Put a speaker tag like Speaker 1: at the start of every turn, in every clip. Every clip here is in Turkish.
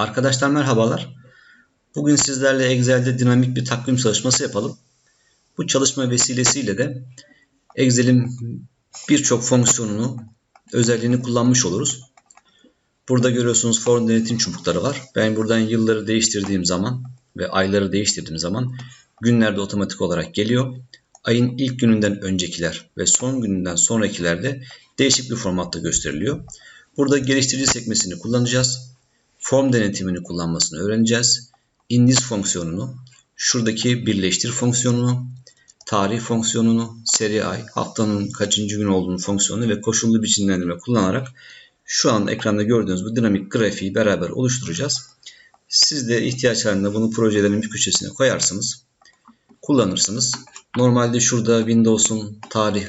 Speaker 1: Arkadaşlar merhabalar. Bugün sizlerle Excel'de dinamik bir takvim çalışması yapalım. Bu çalışma vesilesiyle de Excel'in birçok fonksiyonunu, özelliğini kullanmış oluruz. Burada görüyorsunuz form denetim çubukları var. Ben buradan yılları değiştirdiğim zaman ve ayları değiştirdiğim zaman günlerde otomatik olarak geliyor. Ayın ilk gününden öncekiler ve son gününden sonrakiler de değişik bir formatta gösteriliyor. Burada geliştirici sekmesini kullanacağız. Form denetimini kullanmasını öğreneceğiz. Indiz fonksiyonunu, şuradaki birleştir fonksiyonunu, tarih fonksiyonunu, seri ay, haftanın kaçıncı gün olduğunu fonksiyonu ve koşullu biçimlendirme kullanarak şu an ekranda gördüğünüz bu dinamik grafiği beraber oluşturacağız. Siz de ihtiyaç halinde bunu projelerin bir köşesine koyarsınız. Kullanırsınız. Normalde şurada Windows'un tarih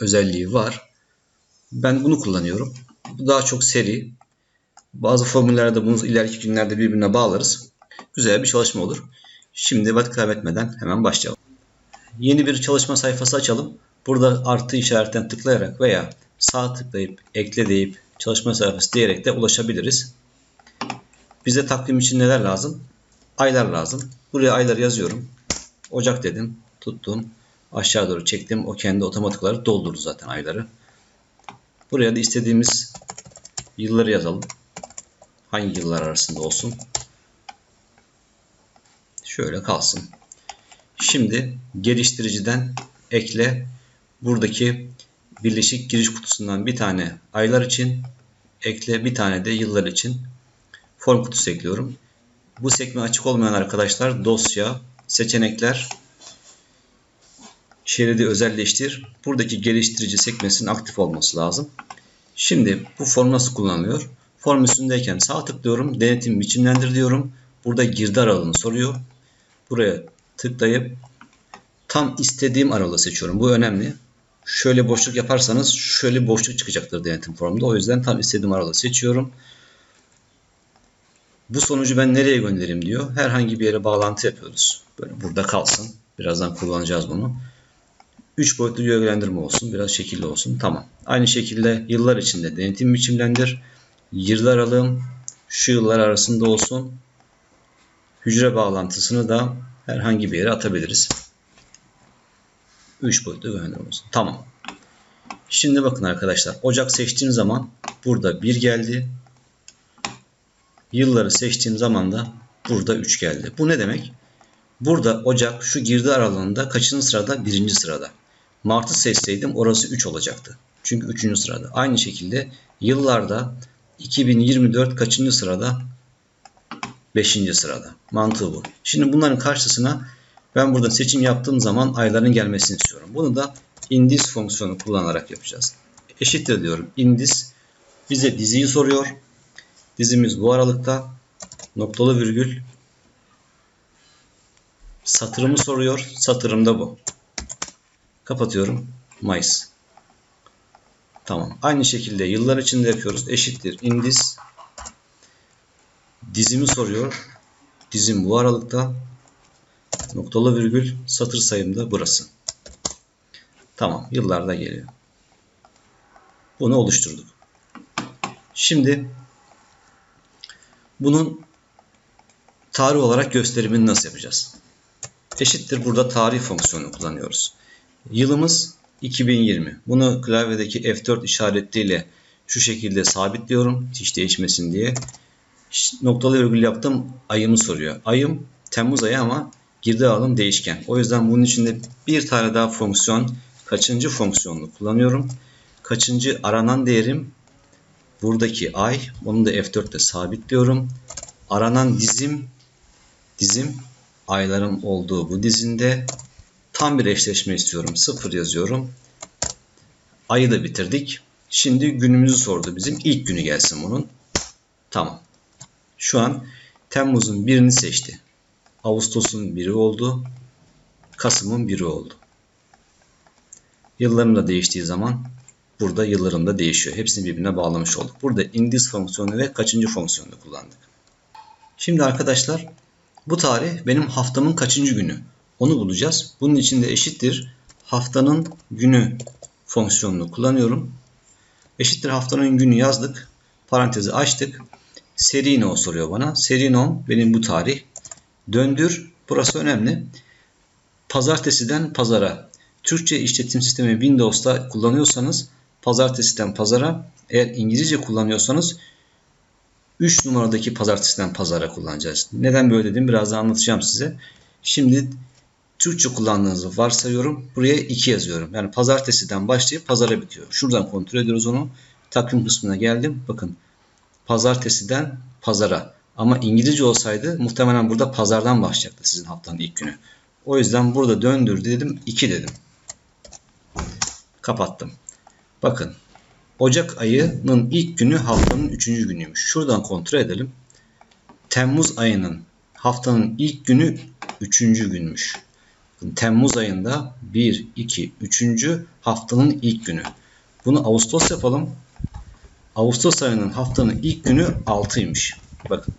Speaker 1: özelliği var. Ben bunu kullanıyorum. Bu daha çok seri. Bazı formüllerde bunu ileriki günlerde birbirine bağlarız. Güzel bir çalışma olur. Şimdi vakit kaybetmeden hemen başlayalım. Yeni bir çalışma sayfası açalım. Burada artı işaretine tıklayarak veya sağ tıklayıp ekle deyip çalışma sayfası diyerek de ulaşabiliriz. Bize takvim için neler lazım? Aylar lazım. Buraya aylar yazıyorum. Ocak dedim. Tuttum. Aşağı doğru çektim. O kendi otomatik olarak doldurdu zaten ayları. Buraya da istediğimiz yılları yazalım. Hangi yıllar arasında olsun. Şöyle kalsın. Şimdi geliştiriciden ekle. Buradaki birleşik giriş kutusundan bir tane aylar için ekle bir tane de yıllar için form kutusu ekliyorum. Bu sekme açık olmayan arkadaşlar dosya, seçenekler, şeridi özelleştir. Buradaki geliştirici sekmesinin aktif olması lazım. Şimdi bu form nasıl kullanılıyor? Form üstündeyken sağ tıklıyorum. Denetim biçimlendir diyorum. Burada girdi aralığını soruyor. Buraya tıklayıp tam istediğim aralığı seçiyorum. Bu önemli. Şöyle boşluk yaparsanız şöyle boşluk çıkacaktır denetim formunda. O yüzden tam istediğim aralığı seçiyorum. Bu sonucu ben nereye göndereyim diyor. Herhangi bir yere bağlantı yapıyoruz. Böyle burada kalsın. Birazdan kullanacağız bunu. 3 boyutlu gölgelendirme olsun. Biraz şekilli olsun. Tamam. Aynı şekilde yıllar içinde denetim biçimlendir. Yıllar aralığım şu yıllar arasında olsun. Hücre bağlantısını da herhangi bir yere atabiliriz. 3 boyutlu gölgelendirme olsun. Tamam. Şimdi bakın arkadaşlar. Ocak seçtiğim zaman burada 1 geldi. Yılları seçtiğim zaman da burada 3 geldi. Bu ne demek? Burada Ocak şu girdi aralığında kaçıncı sırada? Birinci sırada. Mart'ı seçseydim orası 3 olacaktı. Çünkü 3. sırada. Aynı şekilde yıllarda 2024 kaçıncı sırada? 5. sırada. Mantığı bu. Şimdi bunların karşısına ben burada seçim yaptığım zaman ayların gelmesini istiyorum. Bunu da indis fonksiyonu kullanarak yapacağız. Eşittir diyorum. Indis bize diziyi soruyor. Dizimiz bu aralıkta. Noktalı virgül satırımı soruyor. Satırım da bu. Kapatıyorum. Mayıs. Tamam. Aynı şekilde yıllar içinde yapıyoruz. Eşittir. Indis. Dizimi soruyor. Dizim bu aralıkta. Noktalı virgül satır sayım da burası. Tamam. Yıllarda geliyor. Bunu oluşturduk. Şimdi bunun tarih olarak gösterimini nasıl yapacağız? Eşittir burada tarih fonksiyonu kullanıyoruz. Yılımız 2020. Bunu klavyedeki F4 işaretiyle şu şekilde sabitliyorum. Hiç değişmesin diye. Noktalı virgül yaptım. Ayımı soruyor. Ayım Temmuz ayı ama girdi alım değişken. O yüzden bunun içinde bir tane daha fonksiyon kaçıncı fonksiyonunu kullanıyorum. Kaçıncı aranan değerim buradaki ay. Onu da F4 ile sabitliyorum. Aranan dizim dizim aylarım olduğu bu dizinde tam bir eşleşme istiyorum. Sıfır yazıyorum. Ayı da bitirdik. Şimdi günümüzü sordu bizim. İlk günü gelsin bunun. Tamam. Şu an Temmuz'un birini seçti. Ağustos'un biri oldu. Kasım'ın biri oldu. Yıllarım da değiştiği zaman burada yıllarım da değişiyor. Hepsini birbirine bağlamış olduk. Burada indis fonksiyonu ve kaçıncı fonksiyonu kullandık. Şimdi arkadaşlar bu tarih benim haftamın kaçıncı günü? Onu bulacağız. Bunun için de eşittir haftanın günü fonksiyonunu kullanıyorum. Eşittir haftanın günü yazdık. Parantezi açtık. Seri no soruyor bana. Seri no benim bu tarih. Döndür. Burası önemli. Pazartesiden pazara. Türkçe işletim sistemi Windows'ta kullanıyorsanız pazartesiden pazara. Eğer İngilizce kullanıyorsanız 3 numaradaki pazartesiden pazara kullanacağız. Neden böyle dedim birazdan anlatacağım size. Şimdi Türkçe kullandığınızı varsayıyorum. Buraya 2 yazıyorum. Yani pazartesiden başlayıp pazara bitiyor. Şuradan kontrol ediyoruz onu. Takvim kısmına geldim. Bakın pazartesiden pazara. Ama İngilizce olsaydı muhtemelen burada pazardan başlayacaktı sizin haftanın ilk günü. O yüzden burada döndür dedim 2 dedim. Kapattım. Bakın Ocak ayının ilk günü haftanın 3. günüymüş. Şuradan kontrol edelim. Temmuz ayının haftanın ilk günü 3. günmüş. Temmuz ayında 1, 2, 3. haftanın ilk günü. Bunu Ağustos yapalım. Ağustos ayının haftanın ilk günü 6'ymış. Bakın.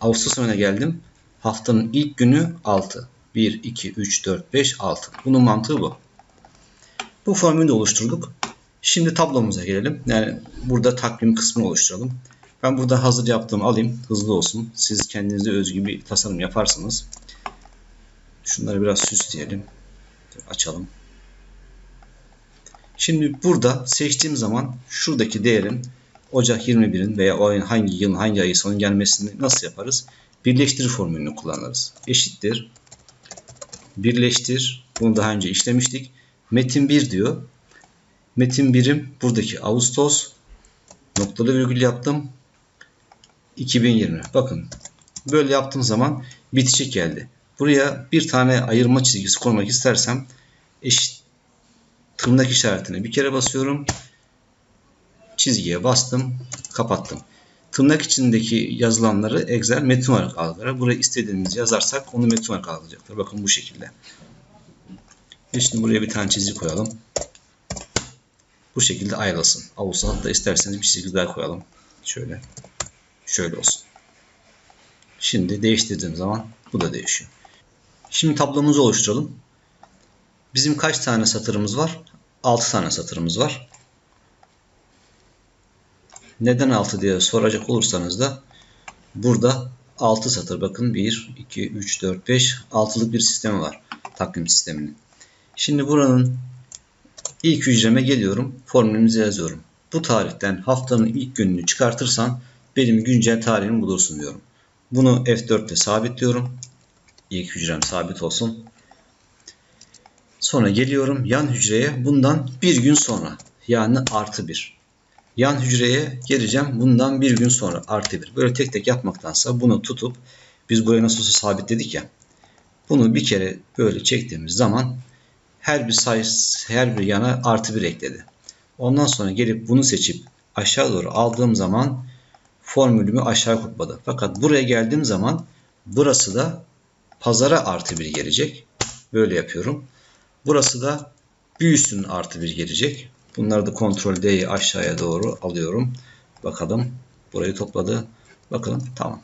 Speaker 1: Ağustos ayına geldim. Haftanın ilk günü 6. 1, 2, 3, 4, 5, 6. Bunun mantığı bu. Bu formülü de oluşturduk. Şimdi tablomuza gelelim. Yani burada takvim kısmını oluşturalım. Ben burada hazır yaptığımı alayım. Hızlı olsun. Siz kendinize özgü bir tasarım yaparsınız. Şunları biraz süsleyelim. Açalım. Şimdi burada seçtiğim zaman şuradaki değerin Ocak 21'in veya o ayın hangi yılın hangi ayı sonu gelmesini nasıl yaparız? Birleştir formülünü kullanırız. Eşittir. Birleştir. Bunu daha önce işlemiştik. Metin 1 diyor. Metin birim buradaki Ağustos noktalı virgül yaptım. 2020. Bakın böyle yaptığım zaman bitişik geldi. Buraya bir tane ayırma çizgisi koymak istersem eşit tırnak işaretine bir kere basıyorum. Çizgiye bastım. Kapattım. Tırnak içindeki yazılanları Excel metin olarak algılar. Buraya istediğimizi yazarsak onu metin olarak algılayacaklar. Bakın bu şekilde. Şimdi buraya bir tane çizgi koyalım. Bu şekilde ayrılsın. Avusa hatta isterseniz bir çizgi daha koyalım. Şöyle. Şöyle olsun. Şimdi değiştirdiğim zaman bu da değişiyor. Şimdi tablomuzu oluşturalım. Bizim kaç tane satırımız var? 6 tane satırımız var. Neden 6 diye soracak olursanız da burada 6 satır bakın 1, 2, 3, 4, 5 altılık bir sistemi var. Takvim sisteminin. Şimdi buranın ilk hücreme geliyorum. Formülümüzü yazıyorum. Bu tarihten haftanın ilk gününü çıkartırsan benim güncel tarihimi bulursun diyorum. Bunu F4 ile sabitliyorum. İlk hücrem sabit olsun. Sonra geliyorum yan hücreye bundan bir gün sonra yani artı bir. Yan hücreye geleceğim bundan bir gün sonra artı bir. Böyle tek tek yapmaktansa bunu tutup biz buraya nasıl olsa sabitledik ya. Bunu bir kere böyle çektiğimiz zaman her bir sayı her bir yana artı bir ekledi. Ondan sonra gelip bunu seçip aşağı doğru aldığım zaman formülümü aşağı kutladı. Fakat buraya geldiğim zaman burası da pazara artı bir gelecek. Böyle yapıyorum. Burası da büyüsün artı bir gelecek. Bunları da kontrol D'yi aşağıya doğru alıyorum. Bakalım. Burayı topladı. Bakın tamam.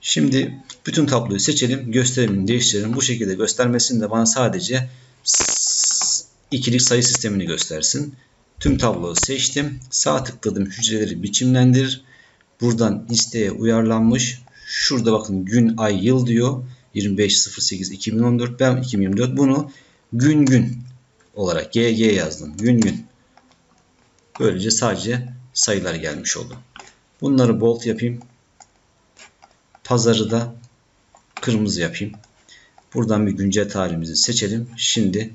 Speaker 1: Şimdi bütün tabloyu seçelim. Gösterimini değiştirelim. Bu şekilde göstermesini de bana sadece ikilik sayı sistemini göstersin. Tüm tabloyu seçtim. Sağ tıkladım. Hücreleri biçimlendir. Buradan isteğe uyarlanmış. Şurada bakın gün, ay, yıl diyor. 25.08.2014 ben 2024 bunu gün gün olarak GG yazdım. Gün gün. Böylece sadece sayılar gelmiş oldu. Bunları bold yapayım. Pazarı da kırmızı yapayım. Buradan bir güncel tarihimizi seçelim. Şimdi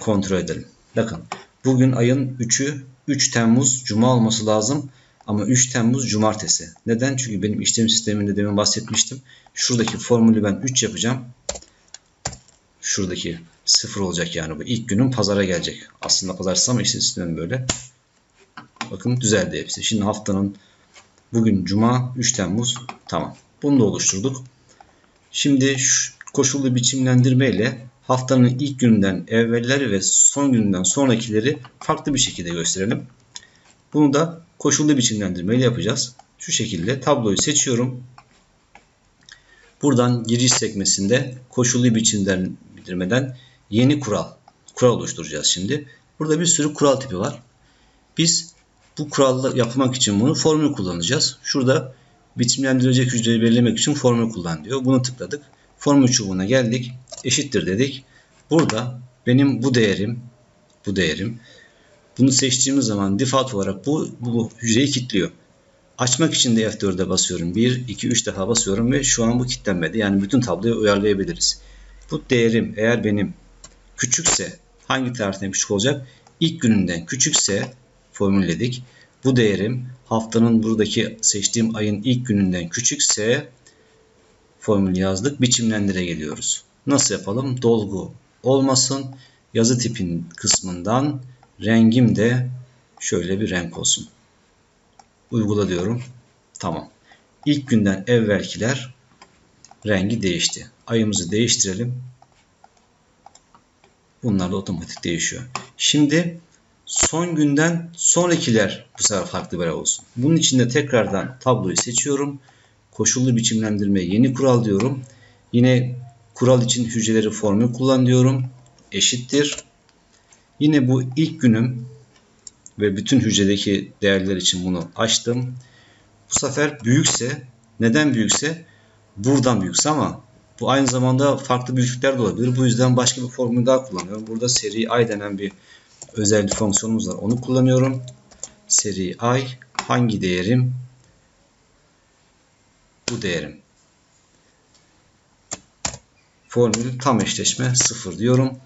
Speaker 1: kontrol edelim. Bakın bugün ayın 3'ü 3 Temmuz Cuma olması lazım. Ama 3 Temmuz Cumartesi. Neden? Çünkü benim işlem sisteminde demin bahsetmiştim. Şuradaki formülü ben 3 yapacağım. Şuradaki 0 olacak yani bu. ilk günün pazara gelecek. Aslında pazartesi ama işlem sistemim böyle. Bakın düzeldi hepsi. Şimdi haftanın bugün Cuma 3 Temmuz. Tamam. Bunu da oluşturduk. Şimdi şu koşullu biçimlendirme ile haftanın ilk gününden evvelleri ve son gününden sonrakileri farklı bir şekilde gösterelim. Bunu da koşullu biçimlendirme ile yapacağız. Şu şekilde tabloyu seçiyorum. Buradan giriş sekmesinde koşullu biçimlendirmeden yeni kural. Kural oluşturacağız şimdi. Burada bir sürü kural tipi var. Biz bu kurallı yapmak için bunu formül kullanacağız. Şurada biçimlendirilecek hücreyi belirlemek için formül kullan diyor. Bunu tıkladık. Formül çubuğuna geldik. Eşittir dedik. Burada benim bu değerim bu değerim bunu seçtiğimiz zaman default olarak bu, bu hücreyi kilitliyor. Açmak için de F4'e basıyorum. 1, 2, 3 defa basıyorum ve şu an bu kilitlenmedi. Yani bütün tabloyu uyarlayabiliriz. Bu değerim eğer benim küçükse hangi tarihten küçük olacak? İlk gününden küçükse formülledik. Bu değerim haftanın buradaki seçtiğim ayın ilk gününden küçükse formül yazdık. Biçimlendire geliyoruz. Nasıl yapalım? Dolgu olmasın. Yazı tipin kısmından rengim de şöyle bir renk olsun. Uygula diyorum. Tamam. İlk günden evvelkiler rengi değişti. Ayımızı değiştirelim. Bunlar da otomatik değişiyor. Şimdi son günden sonrakiler bu sefer farklı bir olsun. Bunun için de tekrardan tabloyu seçiyorum. Koşullu biçimlendirme yeni kural diyorum. Yine kural için hücreleri formül kullan diyorum. Eşittir. Yine bu ilk günüm ve bütün hücredeki değerler için bunu açtım. Bu sefer büyükse neden büyükse buradan büyükse ama bu aynı zamanda farklı büyüklükler de olabilir. Bu yüzden başka bir formül daha kullanıyorum. Burada seri i denen bir özel bir fonksiyonumuz var. Onu kullanıyorum. Seri i hangi değerim? Bu değerim. Formül tam eşleşme 0 diyorum.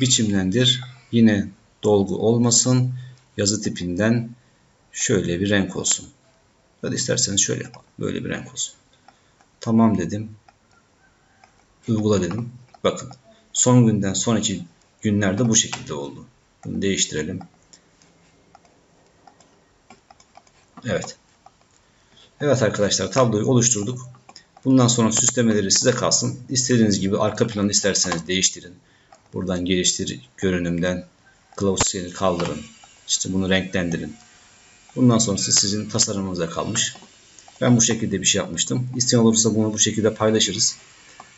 Speaker 1: Biçimlendir. Yine dolgu olmasın. Yazı tipinden şöyle bir renk olsun. Ya da isterseniz şöyle yapalım. Böyle bir renk olsun. Tamam dedim. Uygula dedim. Bakın. Son günden sonraki günlerde bu şekilde oldu. Bunu değiştirelim. Evet. Evet arkadaşlar tabloyu oluşturduk. Bundan sonra süslemeleri size kalsın. İstediğiniz gibi arka planı isterseniz değiştirin. Buradan geliştir görünümden kılavuz seni kaldırın. İşte bunu renklendirin. Bundan sonrası sizin tasarımınıza kalmış. Ben bu şekilde bir şey yapmıştım. İsteyen olursa bunu bu şekilde paylaşırız.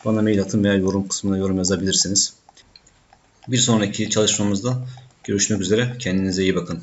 Speaker 1: Bana mail atın veya yorum kısmına yorum yazabilirsiniz. Bir sonraki çalışmamızda görüşmek üzere. Kendinize iyi bakın.